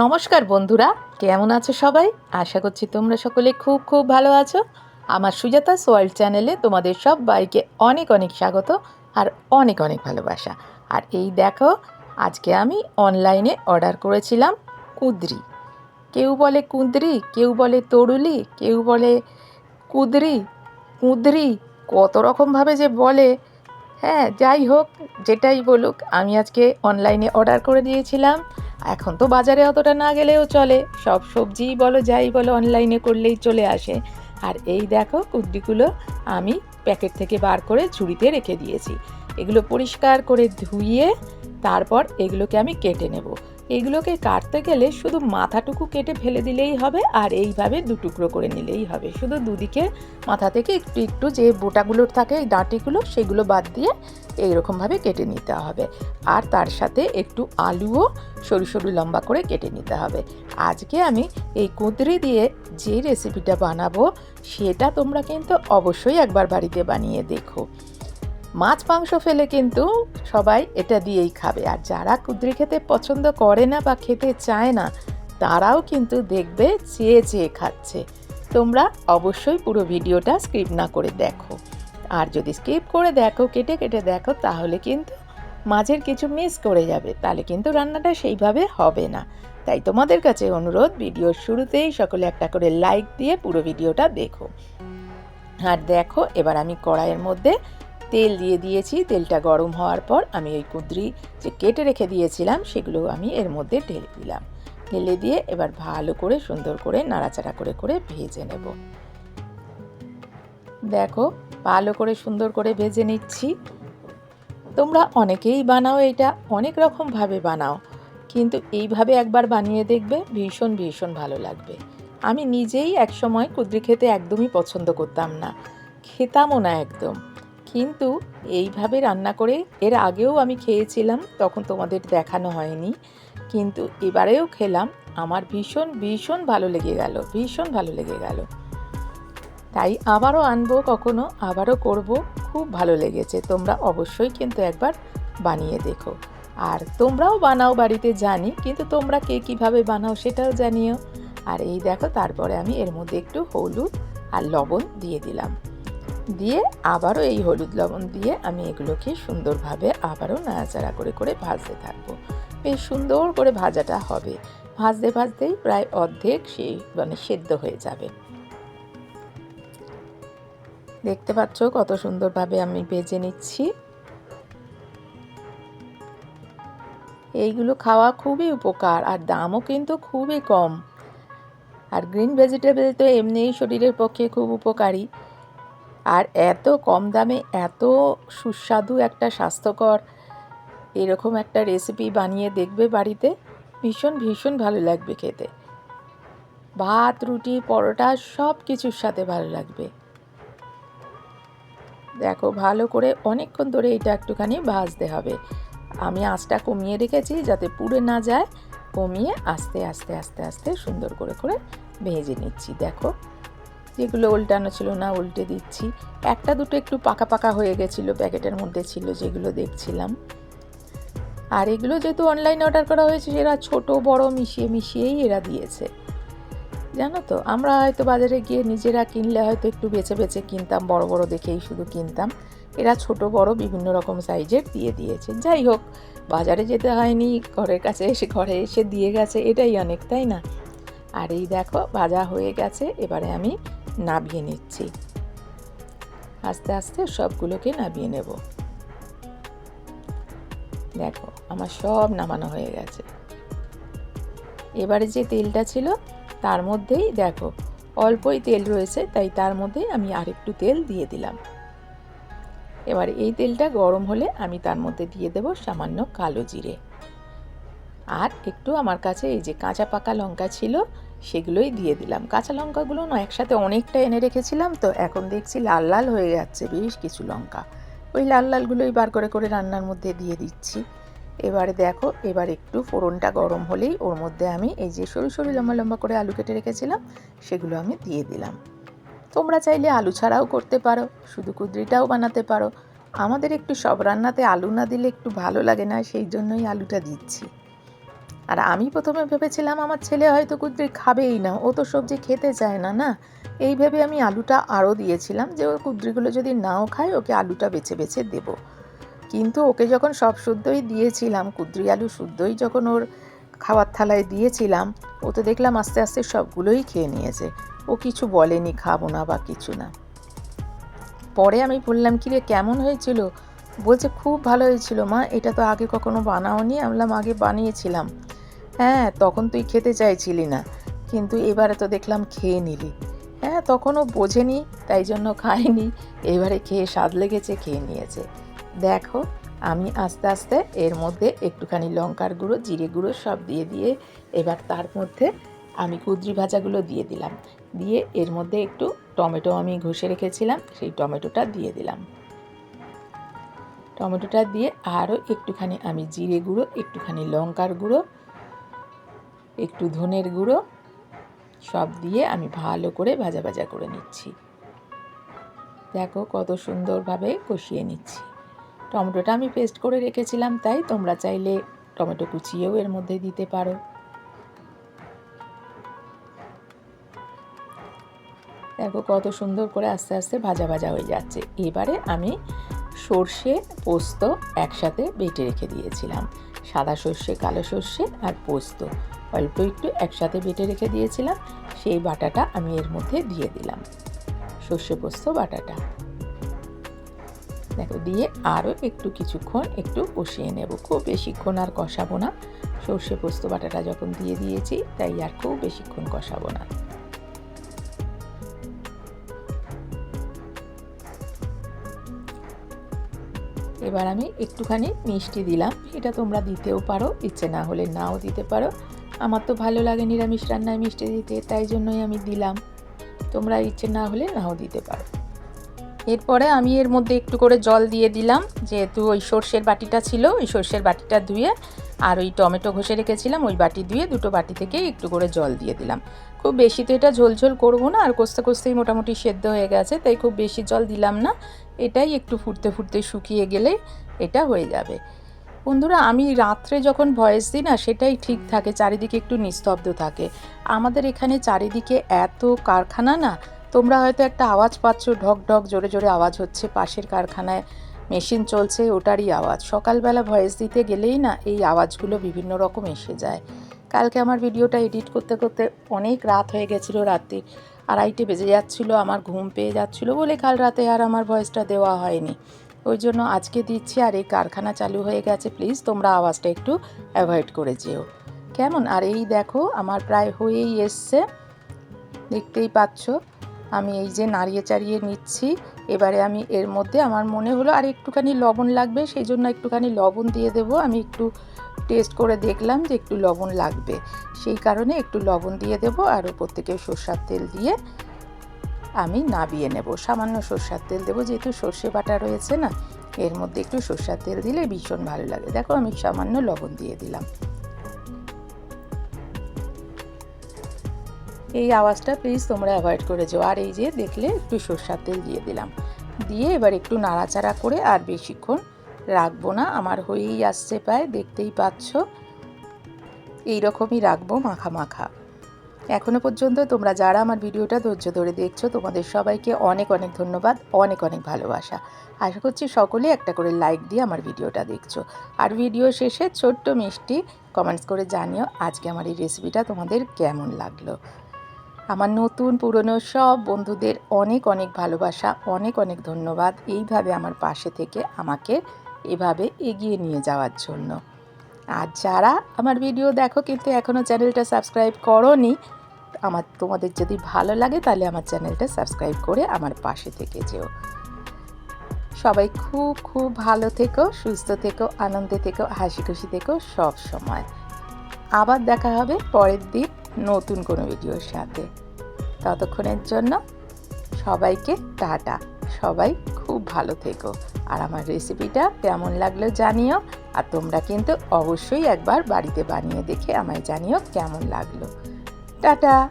নমস্কার বন্ধুরা, কেমন আছো সবাই? আশা করছি তোমরা সকলে খুব খুব ভালো আছো। আমার সুজাতা সোয়ার্ল্ড চ্যানেলে তোমাদের সব বাইকে অনেক অনেক স্বাগত আর অনেক অনেক ভালোবাসা। আর এই দেখো, আজকে আমি অনলাইনে অর্ডার করেছিলাম কুদরি। কেউ বলে কুঁদরি, কেউ বলে তরুলি, কেউ বলে কুদরি, কুঁদরি কত রকমভাবে যে বলে। হ্যাঁ যাই হোক, যেটাই বলুক, আমি আজকে অনলাইনে অর্ডার করে দিয়েছিলাম। এখন তো বাজারে অতটা না গেলেও চলে। সব সবজিই বলো যাই বলো অনলাইনে করলেই চলে আসে। আর এই দেখো কুদ্রিগুলো আমি প্যাকেট থেকে বার করে ঝুড়িতে রেখে দিয়েছি। এগুলো পরিষ্কার করে ধুইয়ে তারপর এগুলোকে আমি কেটে নেব। এগুলোকে কাটতে গেলে শুধু মাথাটুকু কেটে ফেলে দিলেই হবে আর এইভাবে দু টুকরো করে নিলেই হবে। শুধু দুদিকে মাথা থেকে একটু একটু যে বোটাগুলোর থাকে এই ডাঁটিগুলো সেগুলো বাদ দিয়ে এইরকমভাবে কেটে নিতে হবে। আর তার সাথে একটু আলুও সরু সরু লম্বা করে কেটে নিতে হবে। আজকে আমি এই কুঁদরি দিয়ে যে রেসিপিটা বানাবো, সেটা তোমরা কিন্তু অবশ্যই একবার বাড়িতে বানিয়ে দেখো। মাছ, মাংস ফেলে কিন্তু সবাই এটা দিয়েই খাবে। আর যারা কুঁদরি খেতে পছন্দ করে না বা খেতে চায় না, তারাও কিন্তু দেখবে চেয়ে চেয়ে খাচ্ছে। তোমরা অবশ্যই পুরো ভিডিওটা স্কিপ না করে দেখো। আর যদি স্কিপ করে দেখো, কেটে কেটে দেখো, তাহলে কিন্তু মাঝের কিছু মিস করে যাবে। তাহলে কিন্তু রান্নাটা সেইভাবে হবে না। তাই তোমাদের কাছে অনুরোধ, ভিডিওর শুরুতেই সকলে একটা করে লাইক দিয়ে পুরো ভিডিওটা দেখো। আর দেখো, এবার আমি কড়াইয়ের মধ্যে তেল দিয়ে দিয়েছি। তেলটা গরম হওয়ার পর আমি ওই কুঁদরি যে কেটে রেখে দিয়েছিলাম, সেগুলো আমি এর মধ্যে ঢেলে দিলাম। ঢেলে দিয়ে এবার ভালো করে সুন্দর করে নাড়াচাড়া করে করে ভেজে নেব। দেখো, ভালো করে সুন্দর করে ভেজে নিচ্ছি। তোমরা অনেকেই বানাও এটা, অনেক রকমভাবে বানাও, কিন্তু এইভাবে একবার বানিয়ে দেখবে ভীষণ ভীষণ ভালো লাগবে। আমি নিজেই একসময় কুদ্রি খেতে একদমই পছন্দ করতাম না, খেতামও না একদম। কিন্তু এইভাবে রান্না করে এর আগেও আমি খেয়েছিলাম, তখন তোমাদের দেখানো হয়নি। কিন্তু এবারেও খেলাম, আমার ভীষণ ভীষণ ভালো লেগে গেল, ভীষণ ভালো লেগে গেল। তাই আবারও আনব কখনো, আবারও করব, খুব ভালো লেগেছে। তোমরা অবশ্যই কিন্তু একবার বানিয়ে দেখো। আর তোমরাও বানাও বাড়িতে, জানি, কিন্তু তোমরা কে কীভাবে বানাও সেটাও জানিও। আর এই দেখো, তারপরে আমি এর মধ্যে একটু হলুদ আর লবণ দিয়ে দিলাম। দিয়ে আবারও এই হলুদ লবণ দিয়ে আমি এগুলোকে সুন্দরভাবে আবারও নাড়াচাড়া করে করে ভাজতে থাকব। বেশ সুন্দর করে ভাজাটা হবে। ভাজতে, ভাজতেই প্রায় অর্ধেক সেই মানে সেদ্ধ হয়ে যাবে। দেখতে পাচ্ছ কত সুন্দরভাবে আমি ভেজে নিচ্ছি। এইগুলো খাওয়া খুবই উপকার আর দামও কিন্তু খুবই কম। আর গ্রিন ভেজিটেবল তো এমনিই শরীরের পক্ষে খুব উপকারী। আর এত কম দামে এত সুস্বাদু একটা স্বাস্থ্যকর এরকম একটা রেসিপি বানিয়ে দেখবে বাড়িতে, ভীষণ ভীষণ ভালো লাগবে খেতে। ভাত, রুটি, পরোটা সব কিছুর সাথে ভালো লাগবে। দেখো, ভালো করে অনেকক্ষণ ধরে এটা একটুখানি ভাজতে হবে। আমি আঁচটা কমিয়ে রেখেছি যাতে পুড়ে না যায়। কমিয়ে আস্তে আস্তে আস্তে আস্তে সুন্দর করে করে ভেজে নিচ্ছি। দেখো যেগুলো উল্টানো ছিল না, উল্টে দিচ্ছি। একটা দুটো একটু পাকা পাকা হয়ে গেছিল, প্যাকেটের মধ্যে ছিল যেগুলো দেখছিলাম। আর এগুলো যেহেতু অনলাইনে অর্ডার করা হয়েছে, এরা ছোট, বড়, মিশিয়ে মিশিয়েই এরা দিয়েছে। জানো তো, আমরা হয়তো বাজারে গিয়ে নিজেরা কিনলে হয়তো একটু বেছে বেছে কিনতাম, বড় বড় দেখেই শুধু কিনতাম। এরা ছোট, বড়, বিভিন্ন রকম সাইজের দিয়ে দিয়েছে। যাই হোক, বাজারে যেতে হয়নি, ঘরের কাছে এসে, ঘরে এসে দিয়ে গেছে, এটাই অনেক, তাই না? আর এই দেখো, ভাজা হয়ে গেছে, এবারে আমি নাবিয়ে নিচ্ছি। আস্তে আস্তে সবগুলোকে নাবিয়ে নেব। দেখো, আমার সব নামানো হয়ে গেছে। এবারে যে তেলটা ছিল, তার মধ্যেই দেখো, অল্পই তেল রয়েছে, তাই তার মধ্যেই আমি আরেকটু তেল দিয়ে দিলাম। এবার এই তেলটা গরম হলে আমি তার মধ্যে দিয়ে দেব সামান্য কালো জিরে। আর একটু আমার কাছে এই যে কাঁচা পাকা লঙ্কা ছিল সেগুলোই দিয়ে দিলাম। কাঁচা লঙ্কাগুলো না একসাথে অনেকটা এনে রেখেছিলাম, তো এখন দেখছি লাল লাল হয়ে যাচ্ছে বেশ কিছু লঙ্কা। ওই লাল লালগুলোই বার করে করে রান্নার মধ্যে দিয়ে দিচ্ছি। এবারে দেখো, এবার একটু ফোড়নটা গরম হলেই ওর মধ্যে আমি এই যে সরু সরু লম্বা লম্বা করে আলু কেটে রেখেছিলাম, সেগুলো আমি দিয়ে দিলাম। তোমরা চাইলে আলু ছাড়াও করতে পারো, শুধু কুদরিটাও বানাতে পারো। আমাদের একটু সব রান্নাতে আলু না দিলে একটু ভালো লাগে না, সেই জন্যই আলুটা দিচ্ছি। আর আমি প্রথমে ভেবেছিলাম আমার ছেলে হয়তো কুদ্রি খাবেই না, ও তো সবজি খেতে চায় না না? এই ভেবে আমি আলুটা আরও দিয়েছিলাম যে ও কুদ্রিগুলো যদি নাও খায়, ওকে আলুটা বেছে বেছে দেব। কিন্তু ওকে যখন সব শুদ্ধই দিয়েছিলাম, কুদ্রি আলু শুদ্ধই যখন ওর খাবার থালায় দিয়েছিলাম, ও তো দেখলাম আস্তে আস্তে সবগুলোই খেয়ে নিয়েছে। ও কিছু বলেনি, খাব না বা কিছু না। পরে আমি বললাম কি রে কেমন হয়েছিল? বলছে, খুব ভালো হয়েছিল মা, এটা তো আগে কখনো বানাওনি আমি বললাম আগে বানিয়েছিলাম। হ্যাঁ তখন তুই খেতে চাইছিলি না। কিন্তু এবারে তো দেখলাম খেয়ে নিলি। হ্যাঁ তখনও বোঝেনি, তাই জন্য খায়নি এবারে খেয়ে স্বাদ লেগেছে, খেয়ে নিয়েছে। দেখো, আমি আস্তে আস্তে এর মধ্যে একটুখানি লঙ্কার গুঁড়ো, জিরে গুঁড়ো সব দিয়ে দিয়ে এবার তার মধ্যে আমি কুদ্রি ভাজাগুলো দিয়ে দিলাম। দিয়ে এর মধ্যে একটু টমেটো আমি ঘষে রেখেছিলাম, সেই টমেটোটা দিয়ে দিলাম। টমেটোটা দিয়ে আরও একটুখানি আমি জিরে গুঁড়ো, একটুখানি লঙ্কার গুঁড়ো একটু ধনের গুঁড়ো, সব দিয়ে আমি ভালো করে ভাজা ভাজা করে নিচ্ছি। দেখো কত সুন্দরভাবে কষিয়ে নিচ্ছি। টমেটোটা আমি পেস্ট করে রেখেছিলাম, তাই তোমরা চাইলে টমেটো কুচিয়েও এর মধ্যে দিতে পারো। দেখো কত সুন্দর করে আস্তে আস্তে ভাজা ভাজা হয়ে যাচ্ছে। এবারে আমি সর্ষে, পোস্ত একসাথে বেটে রেখে দিয়েছিলাম। সাদা সর্ষে, কালো সর্ষে আর পোস্ত। অল্প একটু একসাথে বেটে রেখে দিয়েছিলাম, সেই বাটাটা আমি এর মধ্যে দিয়ে দিলাম। সর্ষে, পোস্ত, বাটাটা। দেখো, দিয়ে আরও একটু কিছুক্ষণ একটু কষিয়ে নেব। খুব বেশিক্ষণ আর কষাবো না। সর্ষে, পোস্ত, বাটাটা যখন দিয়ে দিয়েছি, তাই আর খুব বেশিক্ষণ কষাবো না। এবার আমি একটুখানি মিষ্টি দিলাম। এটা তোমরা দিতেও পারো, ইচ্ছে না হলে নাও দিতে পারো। আমার তো ভালো লাগে নিরামিষ রান্নায় মিষ্টি দিতে, তাই জন্যই আমি দিলাম। তোমরা ইচ্ছে না হলে নাও দিতে পারো। এরপরে আমি এর মধ্যে একটু করে জল দিয়ে দিলাম। যেহেতু ওই সর্ষের বাটিটা ছিল, ওই সর্ষের বাটিটা ধুয়ে আর ওই টমেটো ঘষে রেখেছিলাম, ওই বাটি ধুয়ে দুটো বাটি থেকে একটু করে জল দিয়ে দিলাম। খুব বেশি তো এটা ঝোলঝোল করব না, আর কষতে কষতেই মোটামুটি সেদ্ধ হয়ে গেছে, তাই খুব বেশি জল দিলাম না। এটাই একটু ফুটতে ফুটতে শুকিয়ে গেলে এটা হয়ে যাবে। বন্ধুরা, আমি রাত্রে যখন ভয়েস দিই না, সেটাই ঠিক থাকে, চারিদিকে একটু নিস্তব্ধ থাকে। আমাদের এখানে চারিদিকে এত কারখানা না, তোমরা হয়তো একটা আওয়াজ পাচ্ছ, ঢক ঢক, জোরে জোরে আওয়াজ হচ্ছে। পাশের কারখানায় মেশিন চলছে, ওটারই আওয়াজ। সকালবেলা ভয়েস দিতে গেলেই না, এই আওয়াজগুলো বিভিন্ন রকম এসে যায়। কালকে আমার ভিডিওটা এডিট করতে করতে অনেক রাত হয়ে গেছিল রাত্রি। আড়াইটে বেজে যাচ্ছিল, আমার ঘুম পেয়ে যাচ্ছিল বলে কাল রাতে আর আমার ভয়েসটা দেওয়া হয়নি। ওই জন্য আজকে দিচ্ছি আর এই কারখানা চালু হয়ে গেছে প্লিজ তোমরা আওয়াজটা একটু অ্যাভয়েড করে যেও। কেমন? আর এই দেখো, আমার প্রায় হয়েই এসছে। দেখতেই পাচ্ছ, আমি এই যে নাড়িয়ে চাড়িয়ে নিচ্ছি। এবারে আমি এর মধ্যে আমার মনে হলো আর একটুখানি লবণ লাগবে, সেই জন্য একটুখানি লবণ দিয়ে দেব। আমি একটু টেস্ট করে দেখলাম যে একটু লবণ লাগবে। সেই কারণে একটু লবণ দিয়ে দেব আর ওপর থেকে সর্ষার তেল দিয়ে আমি নাবিয়ে নেব। সামান্য সর্ষার তেল দেবো, যেহেতু সর্ষে বাটা রয়েছে না, এর মধ্যে একটু সর্ষার তেল দিলে ভীষণ ভালো লাগে। দেখো আমি সামান্য লবণ দিয়ে দিলাম। এই আওয়াজটা প্লিজ তোমরা অ্যাভয়েড করে যাও। আর এই যে দেখলে একটু সর্ষার তেল দিয়ে দিলাম। দিয়ে এবার একটু নাড়াচাড়া করে আর বেশিক্ষণ রাখব না, আমার হয়েই আসছে প্রায়, দেখতেই পাচ্ছ। এইরকমই রাখব মাখা মাখা। এখনও পর্যন্ত তোমরা যারা আমার ভিডিওটা ধৈর্য ধরে দেখছ, তোমাদের সবাইকে অনেক অনেক ধন্যবাদ, অনেক অনেক ভালোবাসা। আশা করছি সকলে একটা করে লাইক দিয়ে আমার ভিডিওটা দেখছ। আর ভিডিও শেষে ছোট্ট মিষ্টি কমেন্টস করে জানিও আজকে আমার এই রেসিপিটা তোমাদের কেমন লাগল। আমার নতুন, পুরনো সব বন্ধুদের অনেক অনেক ভালোবাসা, অনেক অনেক ধন্যবাদ। এইভাবে আমার পাশে থেকে আমাকে এভাবে এগিয়ে নিয়ে যাওয়ার জন্য। আর যারা আমার ভিডিও দেখো কিন্তু এখনও চ্যানেলটা সাবস্ক্রাইব করনি, আমার তোমাদের যদি ভালো লাগে তাহলে আমার চ্যানেলটা সাবস্ক্রাইব করে আমার পাশে থেকে যেও। সবাই খুব খুব ভালো থেকো, সুস্থ থেকো, আনন্দে থেকো হাসি খুশি থেকো সব সময়। আবার দেখা হবে পরের দিন নতুন কোনো ভিডিওর সাথে। ততক্ষণের জন্য সবাইকে টাটা, সবাই খুব ভালো থেকো। আর আমার রেসিপিটা কেমন লাগল জানিও। আর তোমরা কিন্তু অবশ্যই একবার বাড়িতে বানিয়ে দেখে আমায় জানিও কেমন লাগল। টাটা!